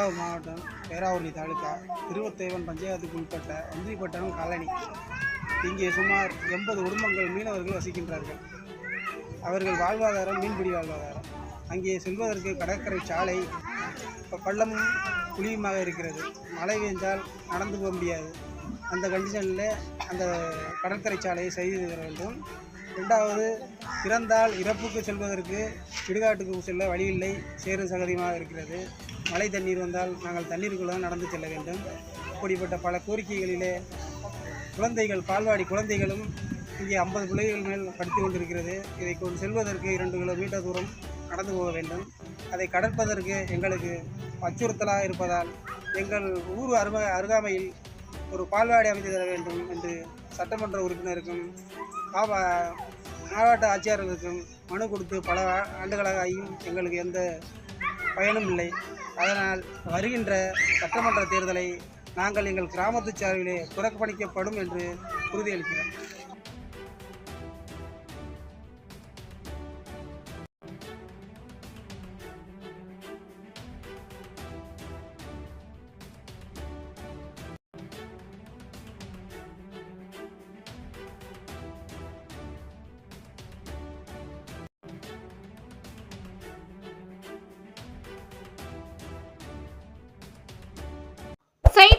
தஞ்சாவூர் மாவட்டம் பேராவூரணி தாலுக்கா திருவத்தைவன் பஞ்சாயத்துக்கு உட்பட்ட வந்திப்பட்டம் காலனி. இங்கே சுமார் எண்பது குடும்பங்கள் மீனவர்கள் வசிக்கின்றார்கள். அவர்கள் வாழ்வாதாரம் மீன்பிடி வாழ்வாதாரம். அங்கே செல்வதற்கு கடற்கரை சாலை பள்ளமும் குழியுமாக இருக்கிறது. மழை பெய்தால் நடந்து போக முடியாது. அந்த கண்டிஷனில் அந்த கடற்கரை சாலையை செய்து வேண்டும். ரெண்டாவது பிறந்தால் இறப்புக்கு செல்வதற்கு இடுகாட்டுக்கு செல்ல வழியில்லை சேரும் சகதியமாக இருக்கிறது. மழை தண்ணீர் வந்தால் நாங்கள் தண்ணீருக்குள்ள தான் நடந்து செல்ல வேண்டும். இப்படிப்பட்ட பல கோரிக்கைகளிலே குழந்தைகள் பால்வாடி குழந்தைகளும் இங்கே ஐம்பது பிள்ளைகள் மேல் படித்து கொண்டிருக்கிறது. இதை கொண்டு செல்வதற்கு இரண்டு கிலோமீட்டர் தூரம் நடந்து போக வேண்டும். அதை கடற்பதற்கு எங்களுக்கு அச்சுறுத்தலாக இருப்பதால் எங்கள் ஊர் அரும அருகாமையில் ஒரு பால்வாடி அமைத்து தர வேண்டும் என்று சட்டமன்ற உறுப்பினருக்கும் மாவ மாவட்ட ஆட்சியாளருக்கும் மனு கொடுத்து பல ஆண்டுகளாக ஆகியும் எங்களுக்கு எந்த பயனும் இல்லை. அதனால் வருகின்ற சட்டமன்ற தேர்தலை நாங்கள் எங்கள் கிராமத்து சார்பிலே புறக்கணிக்கப்படும் என்று உறுதியளிக்கிறோம்.